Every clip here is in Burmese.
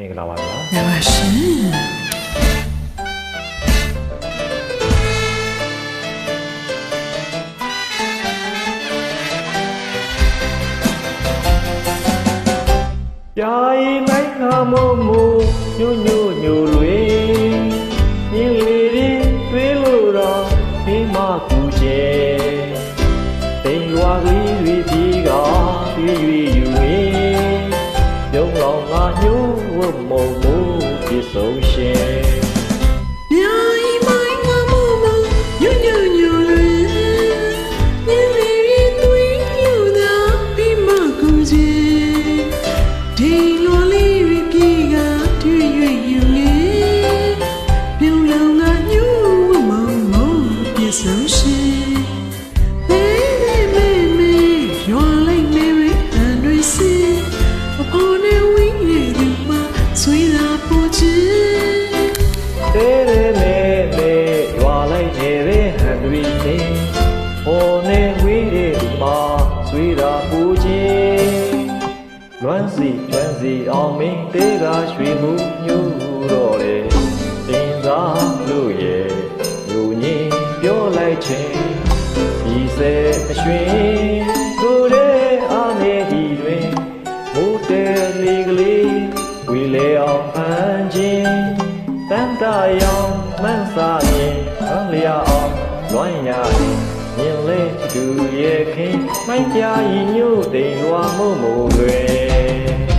မင်္ဂလာပါဗျာရပါရှင်ပြာရီနိုင်ခါမို့မို့ညို့ညို့ညို့လွေညင်လေရင်တွေးလို့တော့မိမကူကျဲတိမ်ရွာကလေးတွေပြေးကရွေရွေယူဝေး ပြုံးလောင်ငါညို့ လိုက်နေတဲ့ဟန်တွေနေဟောနေဝေးတဲ့ဒီမှာဆွေးတာပူချင်းလွမ်းစီကျွမ်းစီအောင်မင်းတဲကရွှေမှုညူတော့လေတင်စားလို့ရဲ့ညူညင်ပြောလိုက်ချင်းဒီစဲအရွှင်တို့တဲ့အာမေဒီတွင်မိုးတဲလေးကလေးဝီလေအောင်အန်ချင်းတန်တရောင်မန်းစားရင် ဟန်လျာအောင်လွမ်းရရင်မြင်လေသူရဲ့ခင်မိုင်းကြရင်ညို့တိမ်လွာမုံမို့တွေ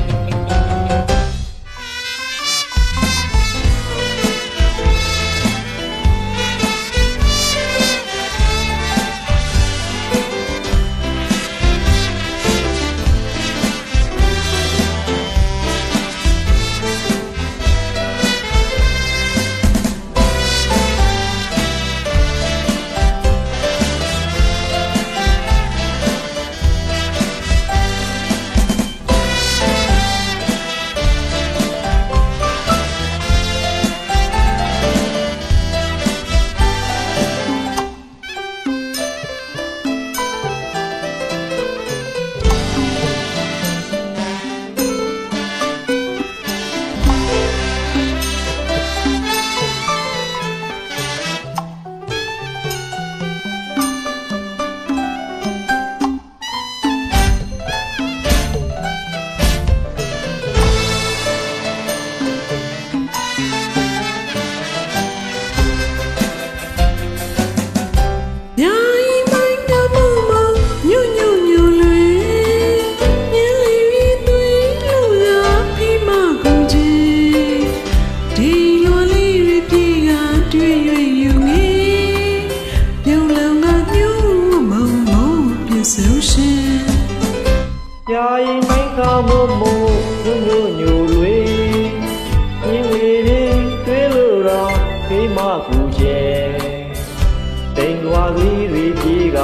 တိမ်လွာကလေးတွေပြေးက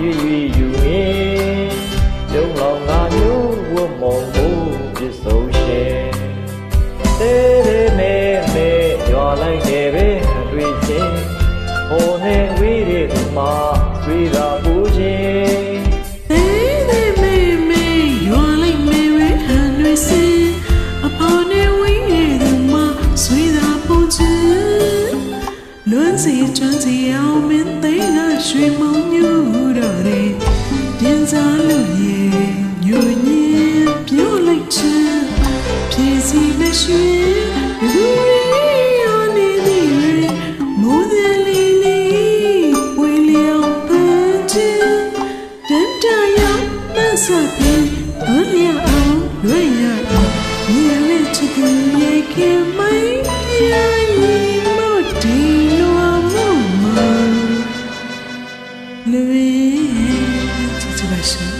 ရွေရွေယူငင်းပြုံးလောင်ငါညို့ဝတ်မုံမို့ပြဆုံးရှင်တဲရဲမဲမဲရွာလိုက်နေပဲ မ်းစီချမ်းစီအောင်မင်းသိကရွှေမုံညူတော့တယ်ပြင်စားလို့ရေညူညင်ပြောလိုက်ချင်ဖြည့်စီမရှိလူရီရောနေသည်ရေမိုးသည်လေးလေးဝေလျောင်ပန်းချင်တန်တရာမဆပ်ပြီးဘလျအောင်လွေရအောင်မြေလက်ချစ်သူရဲ့ခင်မိုင်းပြို listen